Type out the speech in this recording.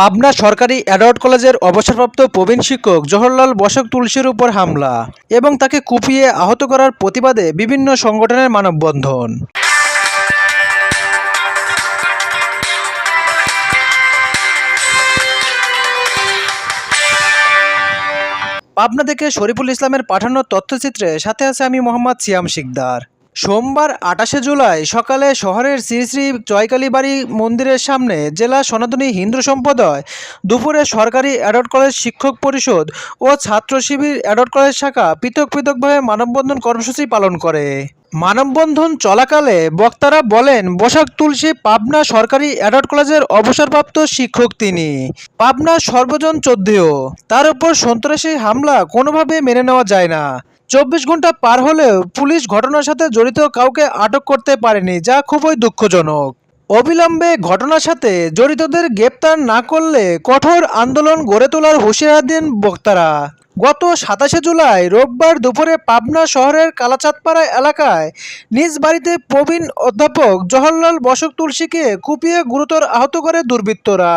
পাবনা সরকারি অ্যাডওয়ার্ড কলেজের অবসরপ্রাপ্ত প্রবীণ শিক্ষক জহরলাল বসক তুলসীর উপর হামলা এবং তাকে কুপিয়ে আহত করার প্রতিবাদে বিভিন্ন সংগঠনের মানববন্ধন। পাবনা থেকে শরীফুল ইসলামের পাঠানো তথ্যচিত্রে সাথে আছে আমি মোহাম্মদ সিয়াম শিকদার। সোমবার আটাশে জুলাই সকালে শহরের শ্রী শ্রী জয়কালীবাড়ি মন্দিরের সামনে জেলা সনাতনী হিন্দু সম্প্রদায় দুপুরে সরকারি অ্যাডট কলেজ শিক্ষক পরিষদ ও ছাত্র শিবির অ্যাডট কলেজ শাখা পৃথক পৃথকভাবে মানববন্ধন কর্মসূচি পালন করে। মানববন্ধন চলাকালে বক্তারা বলেন বসাক তুলসী পাবনা সরকারি অ্যাডট কলেজের অবসরপ্রাপ্ত শিক্ষক তিনি। পাবনা সর্বজন চোদ্দেও তার উপর সন্ত্রাসী হামলা কোনোভাবে মেনে নেওয়া যায় না। চব্বিশ ঘণ্টা পার হলেও পুলিশ ঘটনার সাথে জড়িত কাউকে আটক করতে পারেনি, যা খুবই দুঃখজনক। অবিলম্বে ঘটনার সাথে জড়িতদের গ্রেপ্তার না করলে কঠোর আন্দোলন গড়ে তোলার হুঁশিয়ারি দেন বক্তারা। গত সাতাশে জুলাই রোববার দুপুরে পাবনা শহরের কালাচাঁদপাড়া এলাকায় নিজ বাড়িতে প্রবীণ অধ্যাপক জওহরলাল বসক তুলসীকে কুপিয়ে গুরুতর আহত করে দুর্বৃত্তরা।